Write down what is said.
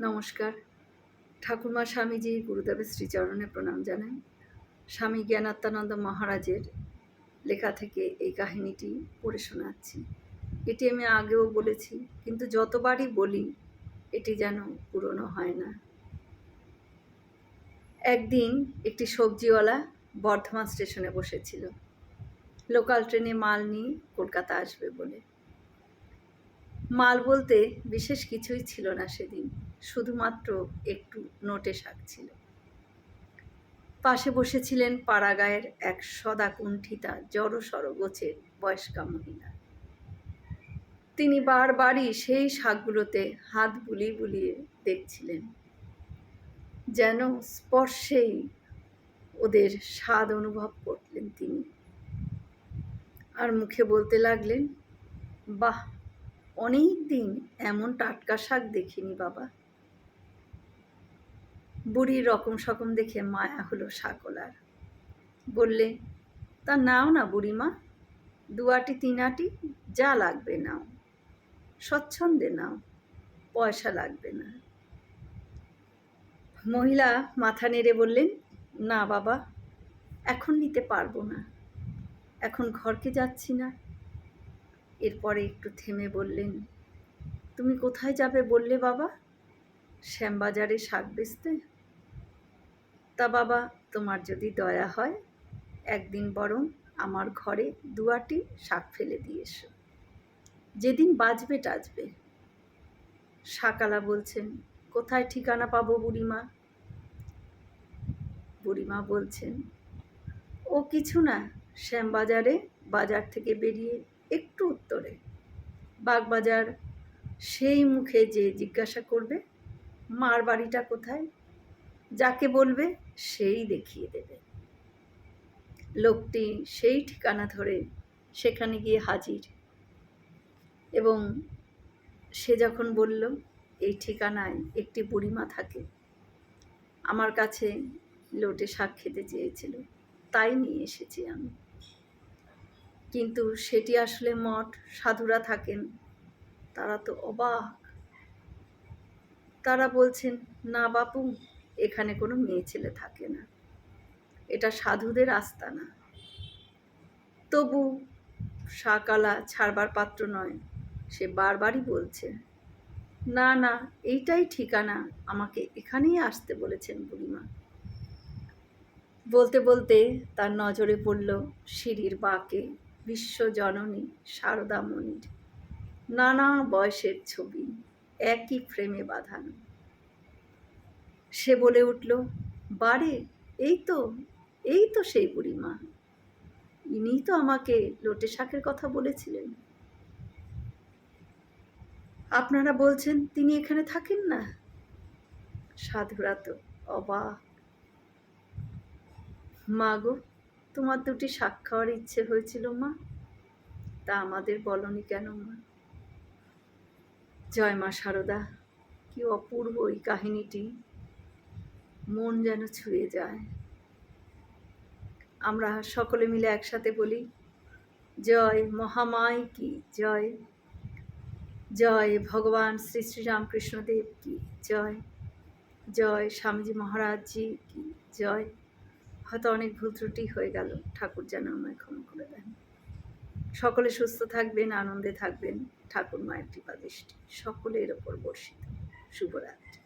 নমস্কার। ঠাকুরমা স্বামীজি গুরুদেবের শ্রীচরণে প্রণাম জানাই। স্বামী জ্ঞানাত্মানন্দ মহারাজের লেখা থেকে এই কাহিনীটি পড়ে শোনাচ্ছি। এটি আমি আগেও বলেছি, কিন্তু যতবারই বলি, এটি যেন পুরনো হয় না। একদিন একটি সবজিওয়ালা বর্ধমান স্টেশনে বসেছিল। লোকাল ট্রেনে মাল নিয়ে কলকাতা আসবে বলে। মাল বলতে বিশেষ কিছুই ছিল না সেদিন। শুধুমাত্র একটু নোটে শাক ছিল। পাশে বসেছিলেন পাড়াগায়ের এক সদা কুণ্ঠিতা জড়সড় গোছের বয়স্কা মহিলা। তিনি বারবারই সেই শাকগুলোতে হাত বুলিয়ে বুলিয়ে দেখছিলেন, যেন স্পর্শেই ওদের স্বাদ অনুভব করলেন তিনি। আর মুখে বলতে লাগলেন, বাহ অনেক দিন এমন টাটকা শাক দেখিনি বাবা। বুড়ির রকম সকম দেখে মায়া হলো শাকলার বললে, তা নাও না বুড়িমা দুয়াটি তিনাটি যা লাগবে নাও, স্বচ্ছন্দে নাও, পয়সা লাগবে না। মহিলা মাথা নেড়ে বললেন, না বাবা, এখন নিতে পারব না, এখন ঘরকে যাচ্ছি না। এরপরে একটু থেমে বললেন, তুমি কোথায় যাবে বললে বাবা? শ্যামবাজারে শাক বেচতে? তা বাবা, তোমার যদি দয়া হয়, একদিন বরং আমার ঘরে দুয়াটি শাক ফেলে দিয়ে এসো। যেদিন বাজবে টাজবে। শাকালা বলছেন, কোথায় ঠিকানা পাবো বুড়িমা? বুড়িমা বলছেন, ও কিছু না, শ্যামবাজারে বাজার থেকে বেরিয়ে একটু উত্তরে। বাগবাজার, সেই মুখে যে জিজ্ঞাসা করবে, মার বাড়িটা কোথায়? যাকে বলবে, সেই দেখিয়ে দেবে। লোকটি সেই ঠিকানা ধরে সেখানে গিয়ে হাজির। এবং সে যখন বলল, এই ঠিকানায় একটি বুড়িমা থাকে, আমার কাছে লোটে শাক খেতে চেয়েছিল, তাই নিয়ে এসেছি আমি। কিন্তু সেটি আসলে মঠ, সাধুরা থাকেন, তারা তো অবাক। তারা বলছেন, না বাপু এখানে কোনো মেয়ে ছেলে থাকে না। এটা সাধুদের আস্তানা। তবু শাকালা ছাড়বার পাত্র নয়, সে বারবারই বলছে, না না, এইটাই ঠিকানা আমাকে এখানেই আসতে বলেছেন বুড়িমা। বলতে বলতে তার নজরে পড়ল সিঁড়ির বাঁকে বিশ্বজননী শারদামণির নানা বয়সের ছবি, একই ফ্রেমে বাঁধানো। সে বলে উঠল, বারে, এই তো এই তো সেই বুড়িমা। ইনিই তো আমাকে লোটে শাকের কথা বলেছিলেন। আপনারা বলছেন তিনি এখানে থাকেন না? সাধুরা তো অবাক। মা গো, তোমার দুটি শাক খাওয়ার ইচ্ছে হয়েছিল মা। তা আমাদের বলনি কেন মা? জয় মা সারদা, কি অপূর্ব এই কাহিনীটি। মন যেন ছুঁয়ে যায়। আমরা সকলে মিলে একসাথে বলি, জয় মহামায় কি, জয়। জয় ভগবান শ্রী শ্রী রামকৃষ্ণদেব কি, জয়। জয় স্বামীজি মহারাজজি কি, জয়। হয়তো অনেক ভুল ত্রুটি হয়ে গেল, ঠাকুর যেন আমায় ক্ষমা করে দেন। সকলে সুস্থ থাকবেন, আনন্দে থাকবেন, ঠাকুর মায়ের কৃপা দৃষ্টি সকলের ওপর বর্ষিত। শুভরাত্রি।